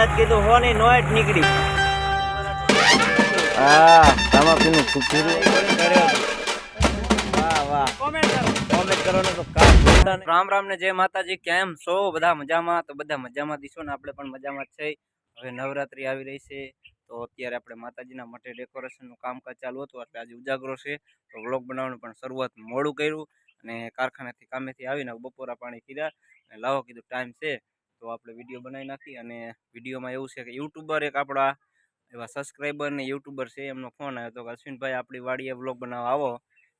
મેં કીધું હો ની નોટ નીકળી. હા રામાપીનું ફૂફીરું વાહ વાહ. કોમેન્ટ કરો. ને તો કામ રામ રામ ને જય માતાજી કેમ છો? બધા મજામાં? તો બધા મજામાં દીશો ને આપણે પણ મજામાં જ છે. હવે નવરાત્રી આવી રહી છે. તો અત્યારે આપણે માતાજીના માટે ડેકોરેશનનું કામકાજ ચાલુ હતું. એટલે આજે ઉજાગરો છે. તો વ્લોગ બનાવવાનું પણ શરૂઆત મોડું કર્યું. અને કારખાનાથી કામેથી આવીને બપોરા પાણી પીધા. અને લાવો કીધું ટાઈમ છે. તો આપણે વીડિયો બનાવી નાખી અને વિડીયોમાં એવું છે કે યુટ્યુબર એક આપણા એવા સબસ્ક્રાઈબર ને યુટ્યુબર છે, એમનો ફોન આવ્યો તો કે અશ્વિનભાઈ આપણી વાડીએ વ્લોગ બનાવવા આવો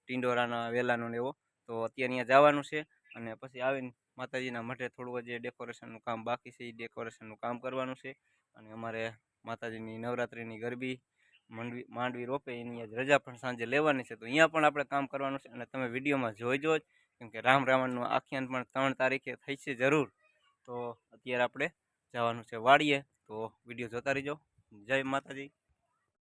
ટિંડોરાના વેલાનો એવો. તો અત્યારે અહીંયા જવાનું છે અને પછી આવીને માતાજીના મઠે થોડું જે ડેકોરેશનનું કામ બાકી છે, એ ડેકોરેશનનું કામ કરવાનું છે. અને અમારે માતાજીની નવરાત્રિની ગરબી માંડવી માંડવી રોપે, એની આજ રજા પણ સાંજે લેવાની છે. તો અહીંયા પણ આપણે કામ કરવાનું છે અને તમે વિડીયોમાં જોઈજો જ કેમ કે રામ રાવણનું આખ્યાન પણ ત્રણ તારીખે થઈ છે જરૂર. તો અત્યારે આપણે જવાનું છે વાડીએ. તો વીડિયો જોતા રહીજો. જય માતાજી.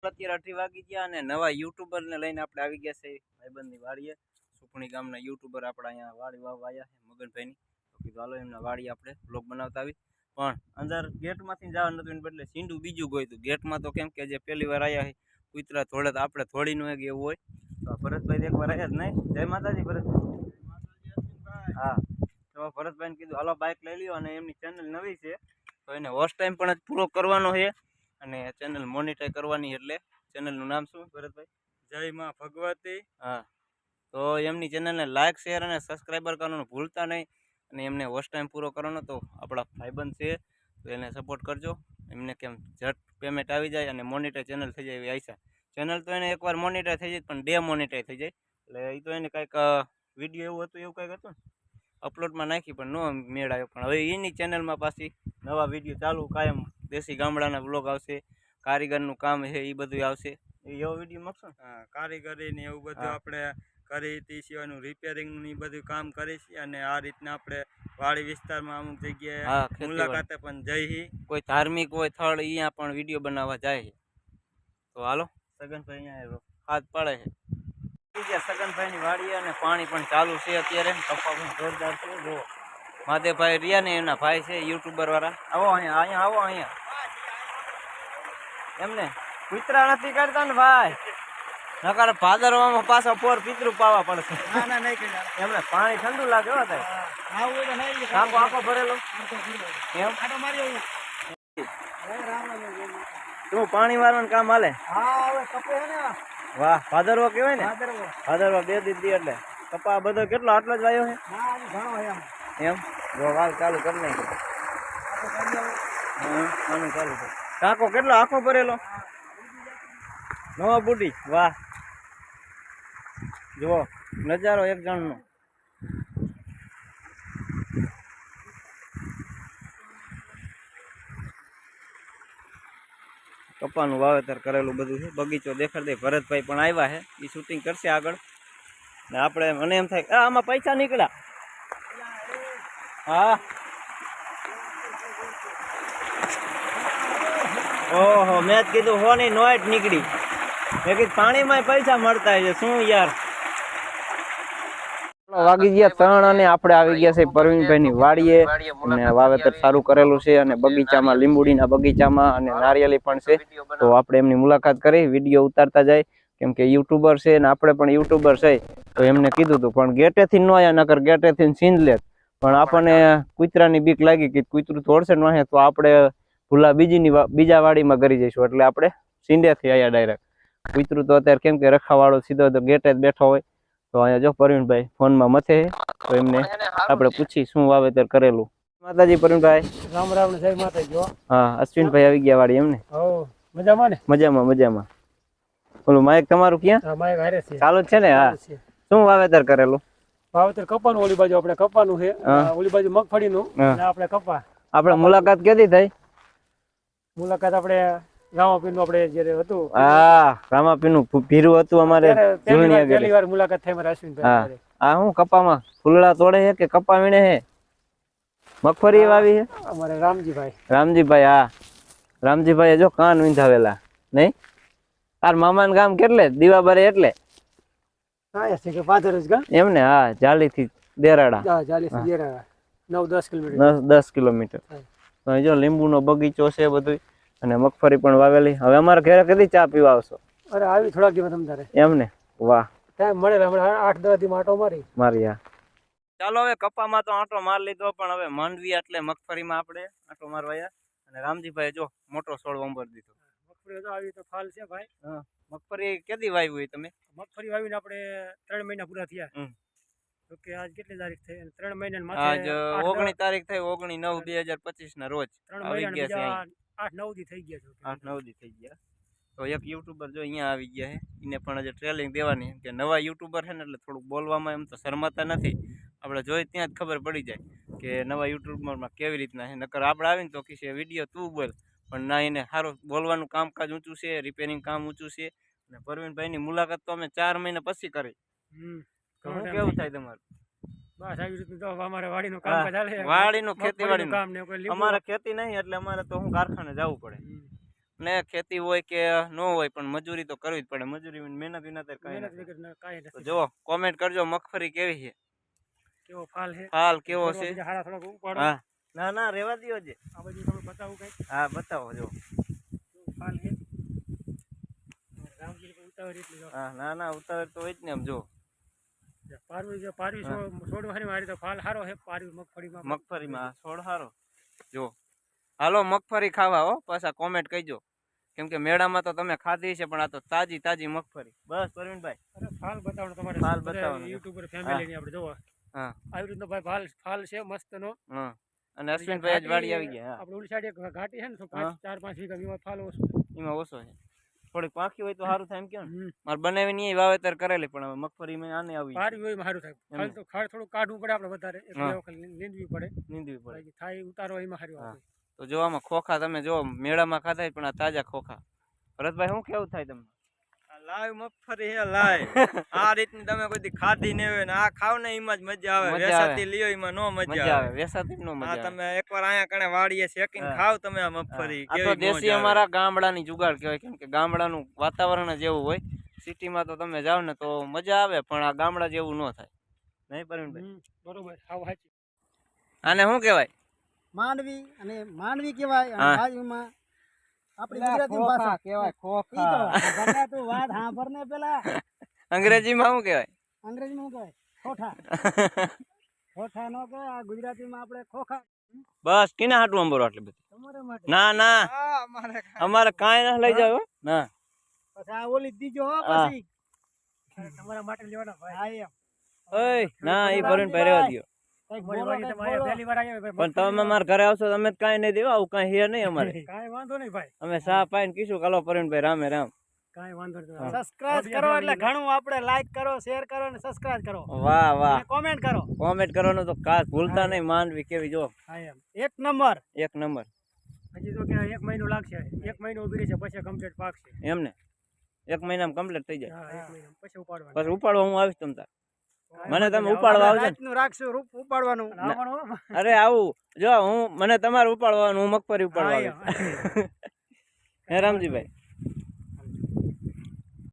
અત્યારે અઢી વાગી ગયા અને નવા યુટ્યુબરને લઈને આપણે આવી ગયા છે ભાઈબંધની વાડીએ. સુપણી ગામના યુટ્યુબર આપણા અહીંયા વાડી વાવ આવ્યા છે મગનભાઈની. તો કીધું હાલો એમના વાડી આપણે બ્લોગ બનાવતા આવી પણ અંદર ગેટમાંથી જવાનું નતું બદલે સીંડું બીજું ગયું ગેટમાં તો કેમ કે જે પહેલી વાર આવ્યા છે કૂતરા થોડે તો આપણે થોડીનું એક એવું હોય. તો ભરતભાઈ એક વાર આવ્યા જ નહીં. જય માતાજી ભરતભાઈ. હા. તો ભરતભાઈને કીધું હાલો બાઇક લઈ લ્યો. અને એમની ચેનલ નવી છે તો એને હોસ્ટ ટાઈમ પણ જ પૂરો કરવાનો છે. અને ચેનલ મોનિટર કરવાની એટલે ચેનલનું નામ શું? ભરતભાઈ? જય માં ભગવતી. હા. તો એમની ચેનલને લાઇક શેર અને સબસ્ક્રાઈબર કરવાનું ભૂલતા નહીં. અને એમને હોસ્ટ ટાઈમ પૂરો કરવાનો તો આપણા ભાઈબંધ છે તો એને સપોર્ટ કરજો. એમને કેમ ઝટ પેમેન્ટ આવી જાય અને મોનિટર ચેનલ થઈ જાય એવી આશા. ચેનલ તો એને એકવાર મોનિટર થઈ જાય પણ ડે મોનિટર થઈ જાય. એટલે એ તો એને કાંઈક વીડિયો એવું હતું એવું કંઈક હતું ને? અપલોડમાં નાખી પણ ન મેળ આવ્યો પણ હવે એની ચેનલમાં પાછી નવા વીડિયો ચાલુ કાયમ દેશી ગામડાના વ્લોગ આવશે કારીગરનું કામ છે એ બધું આવશે. એ એવો વીડિયો મૂકશો હા, કારીગરી ને એવું બધું આપણે કરી તે સિવાયનું રિપેરિંગનું એ બધું કામ કરી છે અને આ રીતના આપણે વાડી વિસ્તારમાં અમુક જગ્યાએ. મુલાકાતે પણ જઈ કોઈ ધાર્મિક હોય સ્થળ અહીંયા પણ વીડિયો બનાવવા જાય તો હાલો. સગનભાઈ અહીંયા હાથ પડે છે. ગયા સગનભાઈની વાડી અને પાણી પણ ચાલુ છે અત્યારે. કપા પણ જોરદાર છે. જો માધેભાઈ રહ્યા ને એમના ભાઈ છે યુટ્યુબર વાળા. આવો અહીંયા અહીંયા આવો અહીંયા. એમને કૂતરા નથી કરતા ને ભાઈ. નકાર ભાદરવામાં પાછો પોર પિતૃ પાવા પડશે. એમને પાણી ઠંડુ લાગે હો થાય તો આખો આખો ભરેલો. એમ શું પાણી વાળવાનું કામ હાલે? હા હવે કપે ને. વાહ ભાદરવો કહેવાય ને? ભાદરવો. ભાદરવા બે દીધી એટલે. કપા બધો કેટલો આટલો જ વાયો છે એમ? જો વાલ ચાલુ કરી નાખ્યો હા, ચાલુ કાકો કેટલો આખો ભરેલો? નવા બુટી. વાહ. જુઓ નજારો એક જણનો. કપાનું વાવેતર કરેલું બધું છે. બગીચો દેખાડ ભરતભાઈ પણ આવ્યા છે. એ શૂટિંગ કરશે આગળ. ને આપણે મને એમ થાય આમાં પૈસા નીકળ્યા. હા. ઓહો, મેં જ કીધું હો ની નોટ નીકળી. મેં કીધું પાણીમાં પૈસા મળતા છે, શું યાર? વાગી ગયા ત્રણ અને આપણે આવી ગયા છે પરવીનભાઈ ની વાડીએ અને વાવેતર સારું કરેલું છે અને બગીચામાં, લીંબુડીના બગીચામાં અને નારિયેલી પણ છે. તો આપણે એમની મુલાકાત કરી, વીડિયો ઉતારતા જાય. કેમ કે યુટ્યુબર છે અને આપણે પણ યુટ્યુબર છે. તો એમને કીધું હતું પણ ગેટેથી ન આવ્યા નકર ગેટેથી સીંધ લેત. પણ આપણને કૂતરાની બીક લાગી કે કૂતરું તોડશે ન તો આપણે ભૂલા બીજીની બીજા વાડીમાં કરી જઈશું. એટલે આપણે સિંધેથી આવ્યા ડાયરેક્ટ કૂતરું તો અત્યારે કેમ કે રખાવાળો સીધો તો ગેટે જ બેઠો હોય. તો અહીંયા જો પરવીનભાઈ ફોનમાં મથે તો એમને આપણે પૂછી શું વાવેતર કરેલું. માતાજી પરવીનભાઈ. રામ રામ જય માતાજી હા. અશ્વિનભાઈ આવી ગયા વાડી એમને. મજામાં ને? મજામાં મજામાં. ઓલું માયક તમારું ક્યાં? હા માય ઘરે છે. ચાલુ છે ને? હા. શું વાવેતર કરેલું? વાવેતર કપાનું ઓલી બાજુ આપણે કપાનું છે. ઓલી બાજુ મગફળીનું આપણે કપા. આપણે મુલાકાત કેદી થઈ? મુલાકાત આપણે રામાપીરનું આપણે જ્યારે હતું હા રામાપીનું ભૂ- ભીરું હતું અમારે પહેલી વાર- મુલાકાત થઈ અમારે અશ્વિનભાઈ હા. હું કપામાં ફૂલડા તોડે છે કે કપા વીણે છે? મગફળી વાવી છે? અમારે રામજીભાઈ. રામજીભાઈ હા. રામજીભાઈ જો કાન વિંધાવેલા નહીં? તાર મામાન ગામ કેટલે? દીવાબારે એટલે? પાથર જ એમને હા જાલીથી દેરાડા. હા ચાલીસ તેર નવ દસ કિલોમીટર. દસ દસ કિલોમીટર. જો લીંબુ નો બગીચો છે બધું અને મગફળી પણ વાવેલી. હવે અમારા ઘરે કદી ચા પીવા આવશો? અરે આવી થોડાક દિવસ તમ એમ ને? વાહ. ટાઈમ મળે હમણાં આઠ દસ દી માટો મારી. મારી હા. ચાલો હવે કપામાં તો આંટો માર લીધો પણ હવે માંડવી એટલે મગફળીમાં આપણે આંટો મારવાયા. અને રામજીભાઈ જો મોટો સોળ વંબર દીધો. મગફળી તો આવી તો ફાલ છે ભાઈ. હા. મગફળી કેદી વાવી હોય તમે? મગફળી વાવીને આપણે ત્રણ મહિના પૂરા થયા. તો કે આજ કેટલી તારીખ થઈ? ત્રણ મહિના આજ ઓગણી તારીખ થઈ ઓગણી નવ બે હજાર પચીસ ના રોજ. ત્રણ આવી મહિના ગયા છે. આઠ નવ દી થઈ ગયા છો આઠ નવ દી થઈ ગયા. તો એક યુટ્યુબર જો અહીંયા આવી ગયા છે એને પણ હજી ટ્રેલિંગ દેવાની કે નવા યુટ્યુબર છે ને એટલે થોડુંક બોલવામાં એમ તો શરમાતા નથી. આપણે જોઈ ત્યાં જ ખબર પડી જાય કે નવા યુટ્યુબરમાં કેવી રીતના છે. નકર આપણે આવીને તો કીશે વીડિયો તું બોલ. પણ ના એને સારું બોલવાનું કામકાજ ઊંચું છે રિપેરિંગ કામ ઊંચું છે. અને પરવીનભાઈની મુલાકાત તો અમે ચાર મહિના પછી કરી. કેવું થાય તમારું? બસ આવી રીતનું તો અમારે વાડીનું કામ ચાલે વાડીનું ખેતીવાડીનું. કામ ને કોઈ અમારે ખેતી નહીં એટલે અમારે તો હું કારખાને જવું પડે. ને ખેતી હોય કે ન હોય પણ મજૂરી તો કરવી જ પડે. મજૂરી મહેનત વિના કઈ નથી. જો કોમેન્ટ કરજો મગફળી કેવી છે. કેવો ફાલ છે? હાલ કેવો છે? હા. ના ના રેવા દ્યો જે આ બધું તમે બતાવું કઈ હા બતાવો જો ફાલ છે. હા ના ના ઉતાવળ તો હોય જ ને આમ જો પારવી જો પારવી હા. છો- છોડવાની મારી તો ફાલ હારો હે પારવી મગફળીમાં. મગફળીમાં છોડ હારો જો. હાલો મગફળી ખાવા હો પાછા કોમેન્ટ કહીજો. કેમ કે મેળામાં તો તમે ખાધી છે પણ આ તો તાજી તાજી મગફળી. બસ પરવીનભાઈ. અરે ફાલ બતાવવાનો તમારે. ફાલ બતાવવાનો. યુટ્યુબર ફેમિલી ની આપણે જોવા. હા. આવી રીતનો ભાઈ ફાલ ફાલ છે મસ્ત નો હા. અને અશ્વિનભાઈ જ વાડી આવી ગયા આપણે સાઈડ એક ઘાટી છે ને તો હા. પાંચ ચાર પાંચ વીઘા એમાં ફાલ ઓછો એમાં ઓછો છે. થોડીક પાખી હોય તો સારું થાય એમ કે. મારે બનાવી નહીં વાવેતર કરેલી પણ હવે મગફળીમાં આને આવી. સારી હોય સારું થાય. તો ખાડ થોડું કાઢવું પડે આપણે વધારે. લીંદવી પડે. નીંદવી પડે. થાય ઉતારો એમાં સારું. તો જોવામાં ખોખા તમે જો મેળામાં ખાતા પણ આ તાજા ખોખા. ભરતભાઈ શું કેવું થાય તમને? લાઈવ મફરી હે લાઈવ આ રીતની તમે કોઈ ખાધી નહીં હોય ને આ ખાવ ને એમાં જ મજા આવે. વેસાતી લ્યો એમાં નો મજા મજા આવે. વેસાતી નો મજા આ તમે એકવાર અહીંયા કણે વાડીએ શેકીને ખાવ તમે આ મફરી આ તો દેશી અમારા ગામડાની જુગાડ કહેવાય કેમ કે ગામડાનું વાતાવરણ જ એવું હોય. સિટીમાં તો તમે જાઓ ને તો મજા આવે પણ આ ગામડા જેવું ન થાય. નહીં પરવીનભાઈ? બરોબર હાવ સાચી. આને શું કહેવાય? માંડવી અને માંડવી કહેવાય અને અંગ્રેજીમાં શું કેવાય અંગ્રેજીમાં શું કહેવાય? ખોઠા. ખોઠા નો કે આ ગુજરાતીમાં આપણે ખોખા. બસ કિના હાટું અંબરો આટલી બધી? ના ના. અમારે અમારે કાંઈ ના લઈ જાવ ના. પછી આ ઓલી દીજો હા. પછી. તમારા માટે લેવાના ભાઈ. હા એમ. ઓય ના એ ભરીને રહેવા દ્યો. પણ તમે અમારા ઘરે આવશો તો અમે તો કાંઈ નહીં દેવા આવું કઈ હે નહીં અમારે. કઈ વાંધો નહીં ભાઈ. અમે સા પાઈને કીશું કાલો પરવીનભાઈ રામે રામ. કાંઈ વાંધો નહીં. સબસ્ક્રાઇબ કરો એટલે ઘણું આપણે લાઈક કરો શેર કરો અને સબસ્ક્રાઇબ કરો. વાહ વાહ. કોમેન્ટ કરો. કોમેન્ટ કરવાનું તો ખાસ ભૂલતા નહીં માંડવી કેવી જો. એક નંબર. એક નંબર. હજી તો કે એક મહિનો લાગશે. એક મહિનો ઊભી રહેશે પછી કમ્પ્લીટ પાકશે. એમ ને? એક મહિનામાં કમ્પ્લીટ થઈ જાય. હા પછી ઉપાડવા હું આવીશ તમ તાર. મને તમે ઉપાડવા આવજો ને. રાખશું રૂપ ઉપાડવાનું. અરે આવું જો હું મને તમારે ઉપાડવાનું હું મગફળી ઉપાડવા એમ. હે રામજીભાઈ.